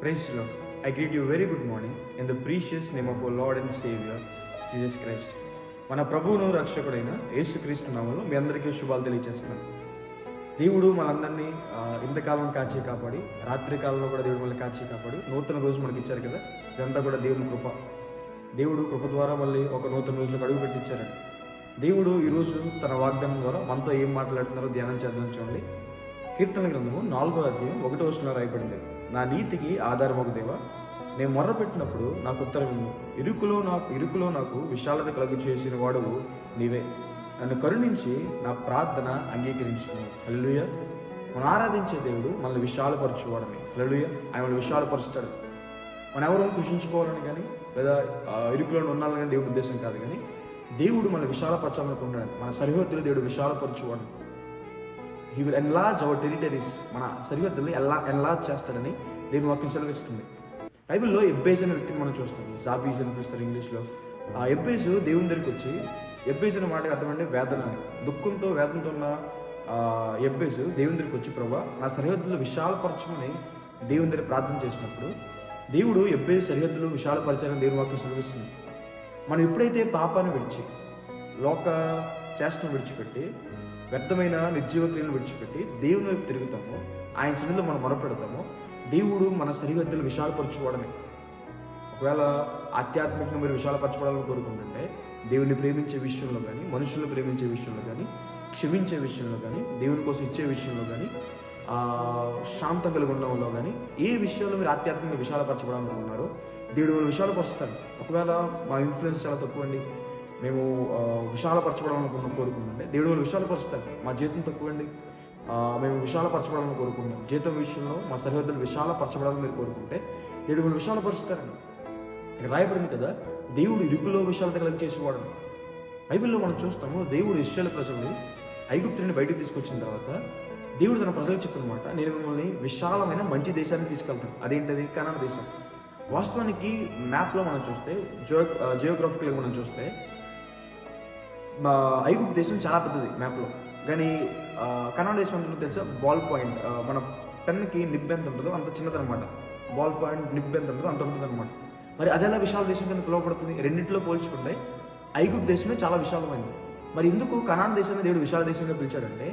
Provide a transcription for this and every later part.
Praise the Lord. I greet you very good morning in the precious name of our Lord and Savior, Jesus Christ. మన ప్రభువును రక్షకుడైన యేసుక్రీస్తు నామంలో మీ అందరికీ శుభాలు తెలియజేస్తున్నాను దేవుడు మనందరినీ ఇంతకాలం కాచి కాపాడి రాత్రి కాలంలో కూడా దేవుడు మనల్ని కాచి కాపాడి నూతన రోజు మనకి ఇచ్చారు కదా ఇదంతా కూడా దేవుని కృప దేవుడు కృప ద్వారా మళ్ళీ ఒక నూతన రోజులకు అడుగు పెట్టించారండి దేవుడు ఈరోజు తన వాగ్దానం ద్వారా మనతో ఏం మాట్లాడుతున్నారో ధ్యానం చేద్దాం చూడండి కీర్తన గ్రంథము నాలుగో అధ్యాయం ఒకటో వచ్చిన రాయబడింది. నా నీతికి ఆధారం ఒక దేవ నేను మొర్ర పెట్టినప్పుడు నాకు ఉత్తరం ఇరుకులో నాకు ఇరుకులో నాకు విశాలత కలుగు చేసిన వాడువు నీవే. నన్ను కరుణించి నా ప్రార్థన అంగీకరించుకుని హల్లెలూయా. మనం ఆరాధించే దేవుడు మనల్ని విశాలపరచువాడని. హల్లెలూయా. ఆయన మనల్ని విశాలపరుస్తాడు. మనం ఎవరో కృషించుకోవాలని కానీ లేదా ఇరుకులో ఉండాలని కానీ దేవుడి ఉద్దేశం కాదు కానీ దేవుడు మన విశాలపరచాలనుకుంటాడు మన సరిహద్దులు దేవుడు విశాలపరచువాడు. He will enlarge our territories మన సరిహద్దుల్ని ఎలా ఎన్లార్జ్ చేస్తాడని దేవుని వాక్యం సెలవిస్తుంది. బైబిల్లో ఎబ్బేజ్ అనే వ్యక్తిని మనం చూస్తాం. జాబీజ్ అని పిలుస్తారు ఇంగ్లీష్లో ఆ ఎబ్బేజ్ దేవుని దగ్గరికి వచ్చి ఎబ్బేజ్ అనే మాటకి అర్థమంటే వేదన అని దుఃఖంతో వేదనతో ఉన్న ఆ, ఎబ్బేజ్ దేవుని దగ్గరికి వచ్చి ప్రభా నా సరిహద్దులు విశాలపరచమని దేవుని దగ్గర ప్రార్థన చేసినప్పుడు దేవుడు ఎబ్బేజ్ సరిహద్దులు విశాలపరచాలని దేవుని వాక్యం సెలవిస్తుంది. మనం ఎప్పుడైతే పాపాన్ని విడిచి లోక చేష్టను విడిచిపెట్టి వ్యర్థమైన నిర్జీవ క్రియలను విడిచిపెట్టి దేవుని వైపు తిరుగుతాము. ఆయన సన్నిధిలో మనం మొరపెడతాము. దేవుడు మన సరిహద్దులు విశాలపరచుకోవడమే ఒకవేళ ఆధ్యాత్మికంగా మీరు విశాలపరచుకోవాలని కోరుకుంటుంటే దేవుని ప్రేమించే విషయంలో కానీ మనుషులను ప్రేమించే విషయంలో కానీ క్షమించే విషయంలో కానీ దేవుని కోసం ఇచ్చే విషయంలో కానీ శాంతం కలిగి ఉండడంలో కానీ ఏ విషయంలో మీరు ఆధ్యాత్మికంగా విశాలపరచబడాలనుకున్నారో దేవుడు మిమ్మల్ని విశాలపరుస్తాడు. ఒకవేళ మా ఇన్ఫ్లుయెన్స్ చాలా తక్కువ అండి. మేము ఆ, విశాలపరచబడాలనుకున్న కోరుకుందండి దేవుడు మిమ్మల్ని విశాలపరుస్తాడు. మా జీతం తక్కువండి మేము విశాలపరచబడాలని కోరుకుంటున్నాం. జీతం విషయంలో మా సరిహద్దులు విశాలపరచబడాలని మీరు కోరుకుంటే దేవుడు మిమ్మల్ని విశాలపరుస్తారండి. ఇక్కడ రాయబడింది కదా దేవుడు ఇరుకులో విశాలత కలిగి చేసేవాడు. బైబిల్లో మనం చూస్తాము దేవుడు ఇష్టాల ప్రజల్ని ఐగుప్తుని బయటకు తీసుకొచ్చిన తర్వాత దేవుడు తన ప్రజలకు చెప్పినమాట నేను మిమ్మల్ని విశాలమైన మంచి దేశానికి తీసుకెళ్తాను. అదేంటది? కన్నడ దేశం. వాస్తవానికి మ్యాప్లో మనం చూస్తే జియో జియోగ్రఫికల్గా మనం చూస్తే ఐగుప్తు దేశం చాలా పెద్దది మ్యాప్లో కానీ కన్నడ దేశం అంటే తెలుసా? బాల్ పాయింట్ మన పెన్కి నిబ్ ఎంత ఉంటుందో అంత చిన్నదనమాట బాల్ పాయింట్ నిబ్ ఎంత ఉంటుందో అంత ఉంటుంది అనమాట మరి అదేలా విశాల దేశం కింద పిలువబడుతుంది? రెండింటిలో పోల్చుకుంటే ఐగుప్తు దేశమే చాలా విశాలమైనది. మరి ఎందుకు కనాన్ దేశాన్ని దేవుడు విశాల దేశంగా పిలిచాడంటే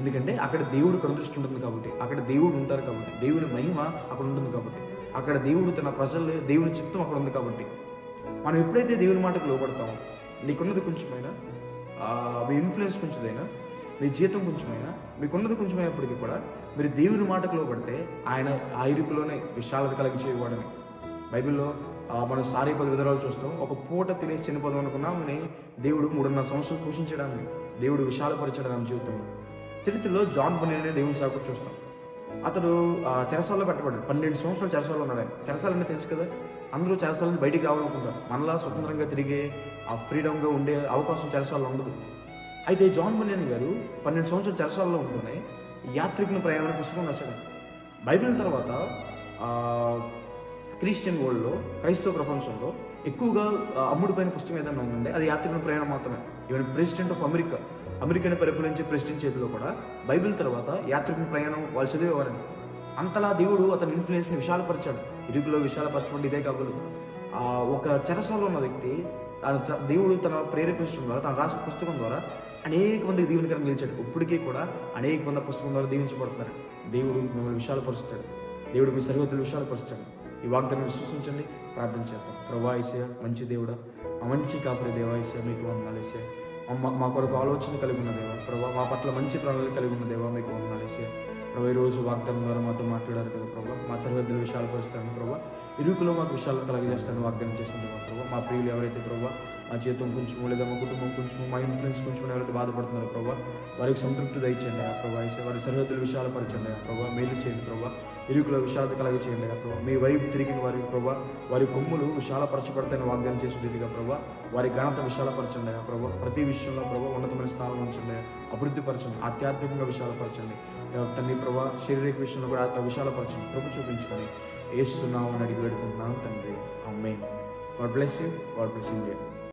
ఎందుకంటే అక్కడ దేవుడు కనుదృష్టి ఉంటుంది కాబట్టి అక్కడ దేవుడు ఉంటారు కాబట్టి దేవుని మహిమ అక్కడ ఉంటుంది కాబట్టి అక్కడ దేవుడు తన ప్రజలు దేవుని చిత్తం అక్కడ ఉంది కాబట్టి. మనం ఎప్పుడైతే దేవుని మాటకు లోపడతామో నీకున్నది కొంచెమైనా మీ ఇన్ఫ్లుయెన్స్ కొంచెమైనా మీ జీతం కొంచెమైనా మీకున్నది కొంచెమైనప్పటికీ కూడా మీరు దేవుని మాటకు పడితే ఆయన ఆ ఇరుకులోనే విశాలత కలిగించేవాడని బైబిల్లో మనం సారీ పది విధాలు చూస్తాం. ఒక పూట తినేసి చనిపోదాం అనుకున్నామని దేవుడు మూడున్నర సంవత్సరాలు పోషించడాన్ని దేవుడు విశాలపరచడం ఆమె జీవితంలో. చరిత్రలో జాన్ బన్నీ అనే దేవుని సాగు చూస్తాం. అతడు ఆ, చెరసాలలో పెట్టబడ్డాడు. పన్నెండు సంవత్సరాలు చెరసాలలో ఉన్నాడు చెరసాలంటే తెలుసు కదా? అందరూ చెరసాల నుంచి బయటికి రావాలనుకుంటారు. మనలా స్వతంత్రంగా తిరిగే ఆ ఫ్రీడమ్గా ఉండే అవకాశం చెరసాలలో ఉండదు. అయితే జాన్ బనియన్ గారు పన్నెండు సంవత్సరాలు చెరసాలలో ఉంటుంది యాత్రికుల ప్రయాణ పుస్తకం రాశాడు బైబిల్ తర్వాత క్రిస్టియన్ వరల్డ్లో క్రైస్తవ ప్రపంచంలో ఎక్కువగా ఆ, అమ్ముడుపోయిన పుస్తకం ఏదైనా ఉందంటే అది యాత్రికుల ప్రయాణం మాత్రమే. ఈవెన్ ప్రెసిడెంట్ ఆఫ్ అమెరికా అమెరికాని పరిపాలించే ప్రెసిడెంట్ చేతిలో కూడా బైబిల్ తర్వాత యాత్రికుల ప్రయాణం వాళ్ళు చదివేవారండి అంతలా దేవుడు అతని ఇన్ఫ్లుయెన్స్ని విశాలపరిచాడు. ఇరుకులో విశాలపరచడం ఇదే కబులు ఆ, ఒక చెరసాలో ఉన్న వ్యక్తి తన దేవుడు తన ప్రేరేపించడం ద్వారా తను రాసిన పుస్తకం ద్వారా అనేక మందికి దీవెనకరంగా నిలిచాడు. ఇప్పటికీ కూడా అనేక మంది పుస్తకం ద్వారా దీవించబడుతున్నారు. దేవుడు మిమ్మల్ని విశాలపరుస్తాడు దేవుడు మీ సరిహద్దులు విశాలపరుస్తాడు ఈ వాగ్దానం విశ్వసించండి. ప్రార్థన చేద్దాం. ప్రభాయిసయ మంచి దేవుడా ఆ మంచి కాపురి దేవాయిసయ మీకు వందాలేసే మా మా కొరకు ఆలోచన కలిగి ఉన్న దేవా ప్రభా మా పట్ల మంచి ప్రణాళిక కలిగి ఉన్న దేవా మీకు వందాలేసే ప్రభా ఈరోజు రోజు వాగ్దానం ద్వారా మాతో మాట్లాడారు కదా ప్రభా. మా సరిహద్దులు విశాలపరుస్తాను ప్రభా. ఇరుకులో మాకు విషయాలు కలగజేస్తాను వాగ్దానం చేసింది మా ప్రభా. మా ప్రియులు ఎవరైతే ప్రభా మా జీతం కొంచెం లేదా మా కుటుంబం కొంచెం మా ఇన్ఫ్లుయెన్స్ కొంచెం ఎవరైతే బాధపడుతున్నారో ప్రభా వారికి సంతృప్తి దయచేయండి ఆ ప్రభా. వారి సరిహద్దులు పరచండి ఆ ప్రభా. మేలు చేయండి ప్రభా. ఇరుకుల విషాద కలగ చేయండి ప్రభా. మీ వైపు తిరిగిన వారి ప్రభా వారి కొమ్ములు విశాలపరచబడతాయని వాగ్దానం చేసేదిగా ప్రభా వారి ఘనత విశాలపరచండి ఆ ప్రభా. ప్రతి విషయంలో ప్రభా ఉన్నతమైన స్థానం ఉంచండి అభివృద్ధిపరచండి ఆధ్యాత్మికంగా విశాలపరచండి. తండ్రి ప్రభా శారీరక విషయంలో కూడా ఆత్మ విశాలపరచండి కృప చూపించుకొని వేస్తున్నావు అని అడిగి వేడుకుంటున్నాను తండ్రి. అమ్మే God bless you. God bless India